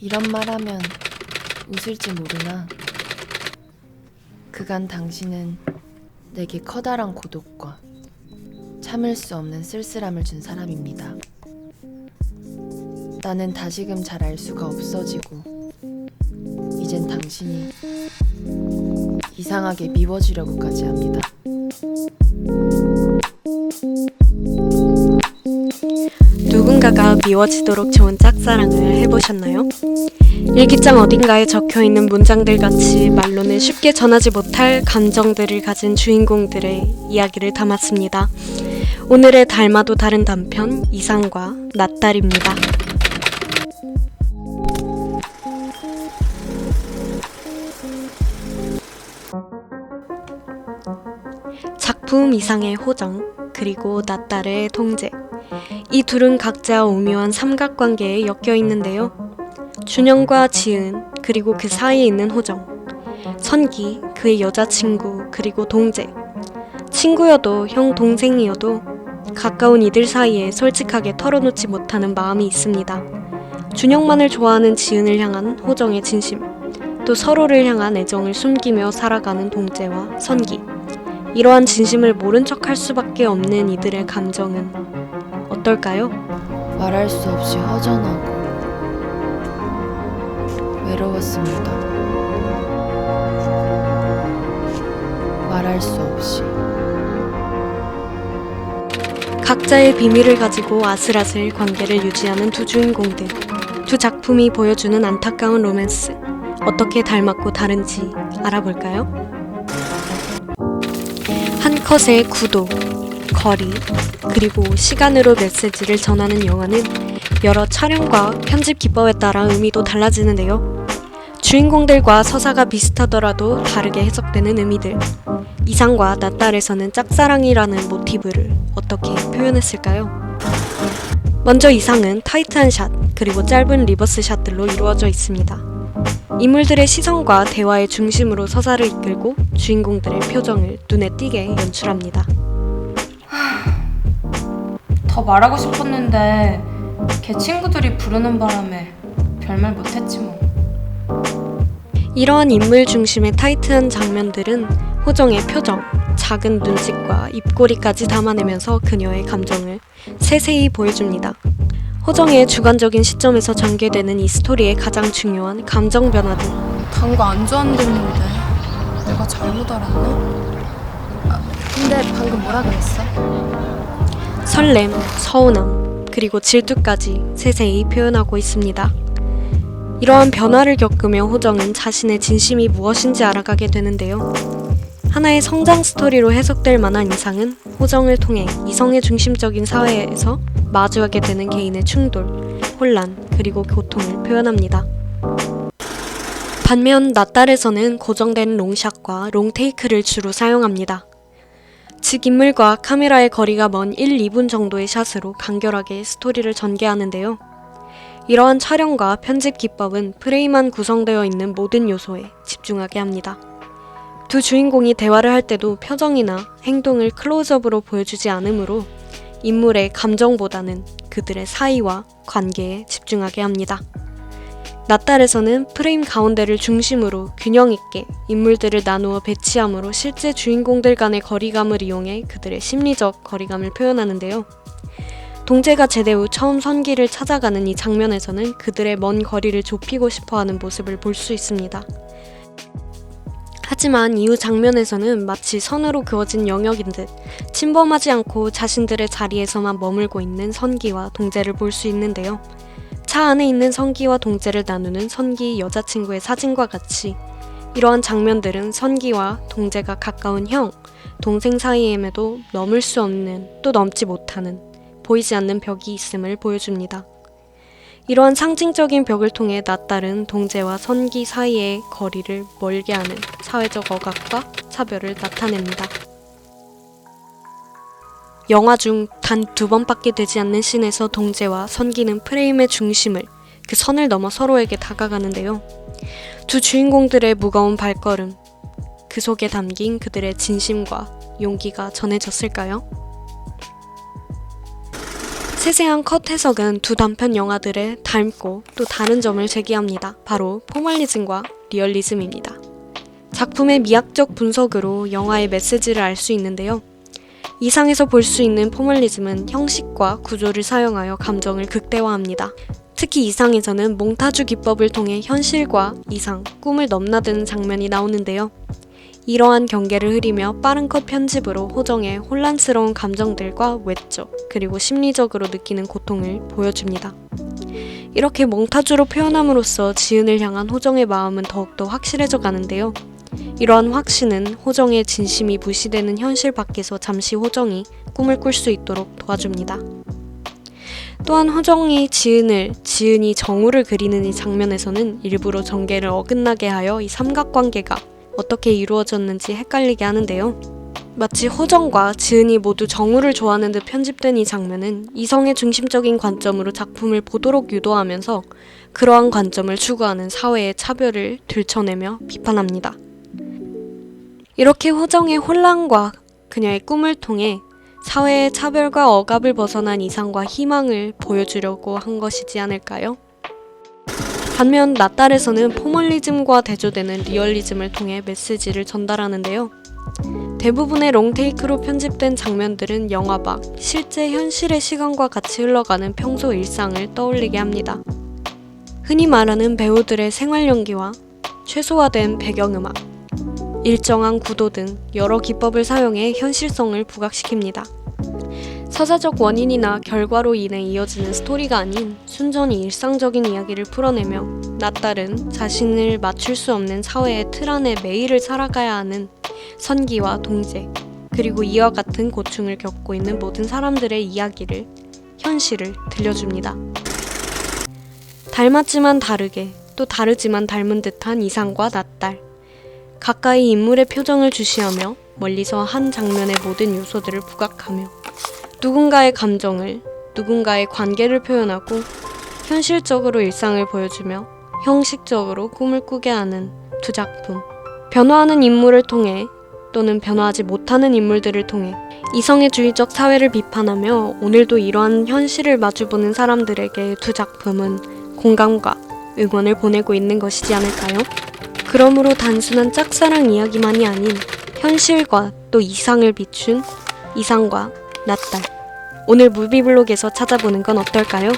이런 말 하면 웃을지 모르나 그간 당신은 내게 커다란 고독과 참을 수 없는 쓸쓸함을 준 사람입니다. 나는 다시금 잘 알 수가 없어지고 이젠 당신이 이상하게 미워지려고까지 합니다. 미워지도록 좋은 짝사랑을 해보셨나요? 일기장 어딘가에 적혀 있는 문장들 같이 말로는 쉽게 전하지 못할 감정들을 가진 주인공들의 이야기를 담았습니다. 오늘의 닮아도 다른 단편 이상과 낫달입니다. 작품 이상의 호정 그리고 낫달의 통제 이 둘은 각자 오묘한 삼각관계에 엮여 있는데요. 준영과 지은 그리고 그 사이에 있는 호정, 선기 그의 여자친구 그리고 동재, 친구여도 형 동생이어도 가까운 이들 사이에 솔직하게 털어놓지 못하는 마음이 있습니다. 준영만을 좋아하는 지은을 향한 호정의 진심, 또 서로를 향한 애정을 숨기며 살아가는 동재와 선기. 이러한 진심을 모른 척할 수밖에 없는 이들의 감정은 어떨까요? 말할 수 없이 허전하고 외로웠습니다. 말할 수 없이 각자의 비밀을 가지고 아슬아슬 관계를 유지하는 두 주인공들. 두 작품이 보여주는 안타까운 로맨스. 어떻게 닮았고 다른지 알아볼까요? 한 컷의 구도, 거리, 그리고 시간으로 메시지를 전하는 영화는 여러 촬영과 편집 기법에 따라 의미도 달라지는데요. 주인공들과 서사가 비슷하더라도 다르게 해석되는 의미들. 이상과 낫달에서는 짝사랑이라는 모티브를 어떻게 표현했을까요? 먼저 이상은 타이트한 샷, 그리고 짧은 리버스 샷들로 이루어져 있습니다. 인물들의 시선과 대화의 중심으로 서사를 이끌고 주인공들의 표정을 눈에 띄게 연출합니다. 더 말하고 싶었는데 걔 친구들이 부르는 바람에 별말 못했지 뭐. 이러한 인물 중심의 타이트한 장면들은 호정의 표정, 작은 눈짓과 입꼬리까지 담아내면서 그녀의 감정을 세세히 보여줍니다. 호정의 주관적인 시점에서 전개되는 이 스토리의 가장 중요한 감정 변화들. 단거안 좋아한댔는데 내가 잘못 알았나? 아, 근데 방금 뭐라 그랬어? 설렘, 서운함, 그리고 질투까지 세세히 표현하고 있습니다. 이러한 변화를 겪으며 호정은 자신의 진심이 무엇인지 알아가게 되는데요. 하나의 성장 스토리로 해석될 만한 이상은 호정을 통해 이성의 중심적인 사회에서 마주하게 되는 개인의 충돌, 혼란, 그리고 고통을 표현합니다. 반면 낫달에서는 고정된 롱샷과 롱테이크를 주로 사용합니다. 즉 인물과 카메라의 거리가 먼 1, 2분 정도의 샷으로 간결하게 스토리를 전개하는데요. 이러한 촬영과 편집 기법은 프레임 안 구성되어 있는 모든 요소에 집중하게 합니다. 두 주인공이 대화를 할 때도 표정이나 행동을 클로즈업으로 보여주지 않으므로 인물의 감정보다는 그들의 사이와 관계에 집중하게 합니다. 낫달에서는 프레임 가운데를 중심으로 균형 있게 인물들을 나누어 배치함으로 실제 주인공들 간의 거리감을 이용해 그들의 심리적 거리감을 표현하는데요. 동재가 제대 후 처음 선기를 찾아가는 이 장면에서는 그들의 먼 거리를 좁히고 싶어 하는 모습을 볼 수 있습니다. 하지만 이후 장면에서는 마치 선으로 그어진 영역인 듯 침범하지 않고 자신들의 자리에서만 머물고 있는 선기와 동재를 볼 수 있는데요. 차 안에 있는 선기와 동재를 나누는 선기 여자친구의 사진과 같이 이러한 장면들은 선기와 동재가 가까운 형, 동생 사이임에도 넘을 수 없는 또 넘지 못하는 보이지 않는 벽이 있음을 보여줍니다. 이러한 상징적인 벽을 통해 낫달은 동재와 선기 사이의 거리를 멀게 하는 사회적 억압과 차별을 나타냅니다. 영화 중 단 두 번밖에 되지 않는 씬에서 동재와 선기는 프레임의 중심을 그 선을 넘어 서로에게 다가가는데요. 두 주인공들의 무거운 발걸음, 그 속에 담긴 그들의 진심과 용기가 전해졌을까요? 세세한 컷 해석은 두 단편 영화들의 닮고 또 다른 점을 제기합니다. 바로 포멀리즘과 리얼리즘입니다. 작품의 미학적 분석으로 영화의 메시지를 알 수 있는데요. 이상에서 볼 수 있는 포멀리즘은 형식과 구조를 사용하여 감정을 극대화합니다. 특히 이상에서는 몽타주 기법을 통해 현실과 이상, 꿈을 넘나드는 장면이 나오는데요. 이러한 경계를 흐리며 빠른 컷 편집으로 호정의 혼란스러운 감정들과 외적, 그리고 심리적으로 느끼는 고통을 보여줍니다. 이렇게 몽타주로 표현함으로써 지은을 향한 호정의 마음은 더욱더 확실해져 가는데요. 이러한 확신은 호정의 진심이 무시되는 현실 밖에서 잠시 호정이 꿈을 꿀 수 있도록 도와줍니다. 또한 호정이 지은을, 지은이 정우를 그리는 이 장면에서는 일부러 전개를 어긋나게 하여 이 삼각관계가 어떻게 이루어졌는지 헷갈리게 하는데요. 마치 호정과 지은이 모두 정우를 좋아하는 듯 편집된 이 장면은 이성의 중심적인 관점으로 작품을 보도록 유도하면서 그러한 관점을 추구하는 사회의 차별을 들춰내며 비판합니다. 이렇게 호정의 혼란과 그녀의 꿈을 통해 사회의 차별과 억압을 벗어난 이상과 희망을 보여주려고 한 것이지 않을까요? 반면 나딸에서는 포멀리즘과 대조되는 리얼리즘을 통해 메시지를 전달하는데요. 대부분의 롱테이크로 편집된 장면들은 영화 밖 실제 현실의 시간과 같이 흘러가는 평소 일상을 떠올리게 합니다. 흔히 말하는 배우들의 생활 연기와 최소화된 배경음악, 일정한 구도 등 여러 기법을 사용해 현실성을 부각시킵니다. 서사적 원인이나 결과로 인해 이어지는 스토리가 아닌 순전히 일상적인 이야기를 풀어내며 나딸은 자신을 맞출 수 없는 사회의 틀 안에 매일을 살아가야 하는 선기와 동재, 그리고 이와 같은 고충을 겪고 있는 모든 사람들의 이야기를, 현실을 들려줍니다. 닮았지만 다르게, 또 다르지만 닮은 듯한 이상과 나딸. 가까이 인물의 표정을 주시하며 멀리서 한 장면의 모든 요소들을 부각하며 누군가의 감정을, 누군가의 관계를 표현하고 현실적으로 일상을 보여주며 형식적으로 꿈을 꾸게 하는 두 작품. 변화하는 인물을 통해 또는 변화하지 못하는 인물들을 통해 이성의 주의적 사회를 비판하며 오늘도 이러한 현실을 마주보는 사람들에게 두 작품은 공감과 응원을 보내고 있는 것이지 않을까요? 그러므로 단순한 짝사랑 이야기만이 아닌 현실과 또 이상을 비춘 이상과 낫달. 오늘 무비블록에서 찾아보는 건 어떨까요?